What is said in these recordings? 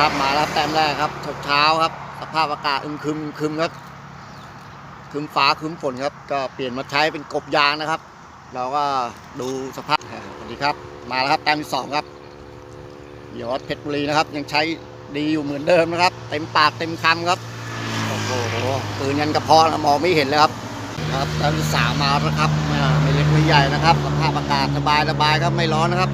ครับ มาแล้วแต้มแรกครับเช้าครับ สภาพอากาศอึมครึมครึมครับครึมฟ้าครึมฝนครับ ก็เปลี่ยนมาใช้เป็นกบยางนะครับ เราก็ดูสภาพสวัสดีครับ มาแล้วครับแต้มที่สองครับยอดเพชรบุรีนะครับ ยังใช้ดีอยู่เหมือนเดิมนะครับ เต็มปากเต็มคำครับโอ้โหปืนยันกระเพาะนมองไม่เห็นเลยครับครับแต้มที่สามมาแล้วครับไม่ไม่เล็กไม่ใหญ่นะครับสภาพอากาศสบายสบายครับไม่ร้อนนะครับ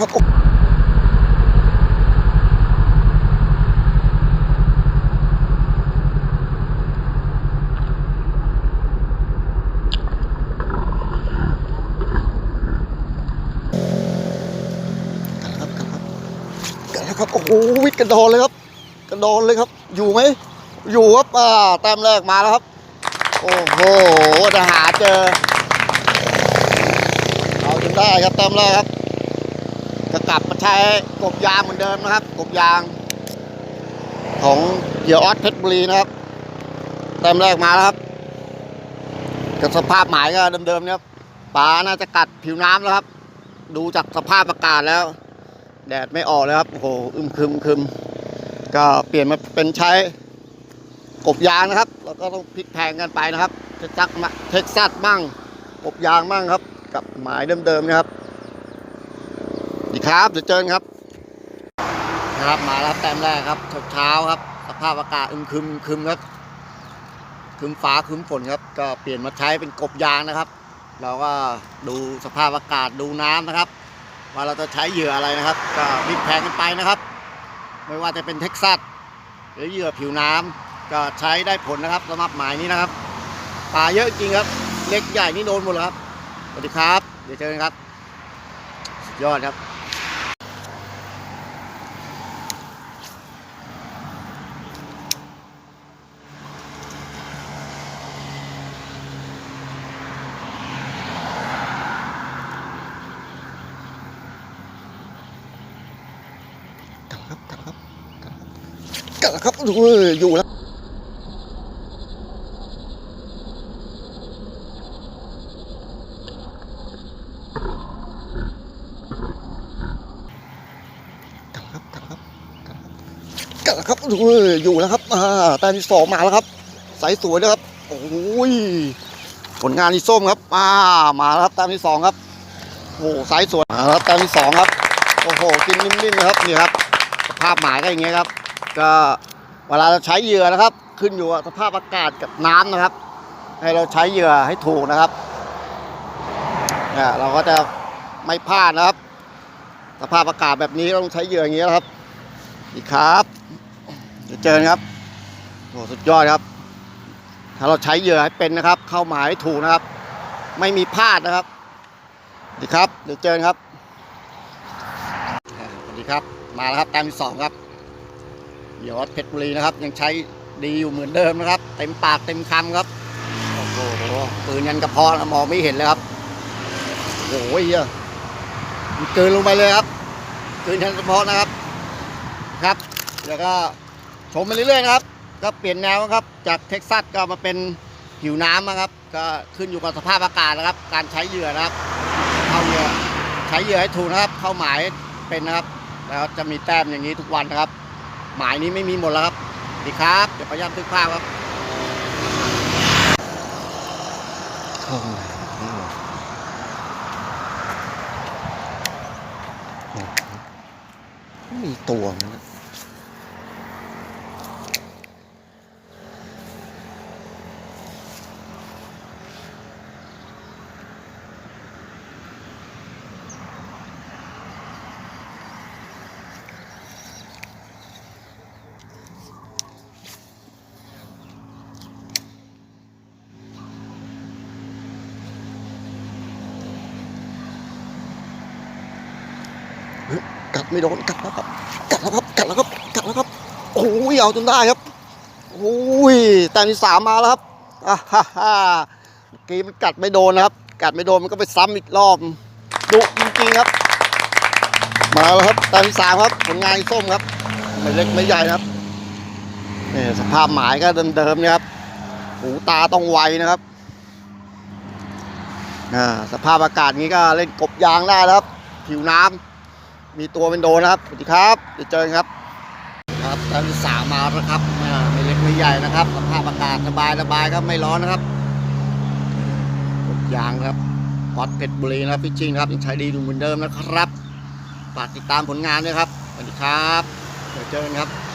กันแล้วครับกันแล้วครับกันแล้วครับกันแล้วครับโอ้โหวิทย์กระดอนเลยครับ กระดอนเลยครับ อยู่ไหมอยู่ครับอ่าแต้มแรกมาแล้วครับ โอ้โหจะหาเจอ เอาจนได้ครับแต้มแรกครับ จะกลับมาใช้กบยางเหมือนเดิมนะครับ กบยาง ของเหยื่ออสเพชรบุรีนะครับแต้มแรกมาแล้วครับกับสภาพหมายก็เดิมๆเนี่ยครับปลาน่าจะกัดผิวน้ำแล้วครับ ดูจากสภาพอากาศแล้ว แดดไม่ออกเลยครับโอ้โหอึมครึมครึมก็เปลี่ยนมาเป็นใช้กบยางนะครับ แล้วก็ต้องพลิกแพงกันไปนะครับเท็กซัสมาเท็กซัสมั่งกบยางมั่งครับ กับหมายเดิมๆนะครับ ดีครับเดี๋ยวเจอกันครับครับมาแล้วแต้มแรกครับเช้าครับ สภาพอากาศอึมครึมครึมครับครึมฟ้าครึมฝนครับ ก็เปลี่ยนมาใช้เป็นกบยางนะครับ เราก็ดูสภาพอากาศดูน้ำนะครับ ว่าเราจะใช้เหยื่ออะไรนะครับ ก็พิกแพงกันไปนะครับ ไม่ว่าจะเป็นเท็กซัสหรือเหยื่อผิวน้ำก็ใช้ได้ผลนะครับสำหรับหมายนี้นะครับปลาเยอะจริงครับ เล็กใหญ่นี่โดนหมดเลยครับสวัสดีครับ เดี๋ยวเจอกันครับ สุดยอดครับ กันกัดแล้วครับดูอยู่แล้วกัดแล้วครับกัดแล้วครับกัดแล้วครับอยู่แล้วครับอ่าแต้มที่สองมาแล้วครับ สายสวยนะครับ โอ้ย ผลงานที่ส้มครับ อ่า มาแล้วครับแต้มที่สองครับ โอ้สายสวยมาแล้วแต้มที่สองครับ โอ้โห กินนิ่มๆนะครับ นี่ครับ สภาพหมายก็อย่างเงี้ยครับ ก็เวลาเราใช้เหยื่อนะครับ ขึ้นอยู่กับสภาพอากาศกับน้ำนะครับ ให้เราใช้เหยื่อให้ถูกนะครับเนี่ยเราก็จะไม่พลาดนะครับ สภาพอากาศแบบนี้ต้องใช้เหยื่ออย่างเงี้ยนะครับดีครับเดี๋ยวเจอครับโอ้สุดยอดครับ ถ้าเราใช้เหยื่อให้เป็นนะครับ เข้าหมายให้ถูกนะครับ ไม่มีพลาดนะครับดีครับเดี๋ยวเจอครับสวัสดีครับ มาแล้วครับแต้มที่สองครับยอดเพชรบุรีนะครับ ยังใช้ดีอยู่เหมือนเดิมนะครับ เต็มปากเต็มคำครับโอ้โหปืนยันกระเพาะนะมองไม่เห็นเลยครับโอ้ยเหยมันเกินลงไปเลยครับเกินยันกระเพาะนะครับครับ แล้วก็ชมไปเรื่อยๆนะครับ ก็เปลี่ยนแนวครับ จากเท็กซัสก็มาเป็นผิวน้ำนะครับ ก็ขึ้นอยู่กับสภาพอากาศนะครับ การใช้เหยื่อนะครับเข้าเหยื่อใช้เหยื่อให้ถูกนะครับ เข้าหมายเป็นนะครับ แล้วจะมีแต้มอย่างนี้ทุกวันนะครับ หมายนี้ไม่มีหมดแล้วครับสวัสดีครับ เดี๋ยวพยายามตึกภาพครับมีตัวมันนะ กัดไม่โดนกัดแล้วครับ กัดแล้วครับ กัดแล้วครับ กัดแล้วครับ โอ้ยเอาจนได้ครับ โอ้ยแต้มที่สามมาแล้วครับอ่าฮ่าฮ่าเมื่อกี้มันกัดไม่โดนนะครับ กัดไม่โดนมันก็ไปซ้ำอีกรอบดุจริงๆครับ มาแล้วครับแต้มที่สามครับผลงานส้มครับ ไม่เล็กไม่ใหญ่นะครับนี่สภาพหมายก็เดิมๆนี่ยครับ หูตาต้องไวนะครับอ่าสภาพอากาศนี้ก็เล่นกบยางได้แล้วครับ ผิวน้ำ มีตัวเป็นโดนะครับสวัสดีครับเดี๋ยวเจอกันครับ ครับตอนที่สามมาแล้วครับไม่เล็กไม่ใหญ่นะครับสภาพอากาศสบายสบายครับไม่ร้อนนะครับกบยางครับพอดเพชรบุรีนะครับพี่จิงครับยังใช้ดีอยู่เหมือนเดิมนะครับฝากติดตามผลงานด้วยครับสวัสดีครับเดี๋ยวเจอกันครับ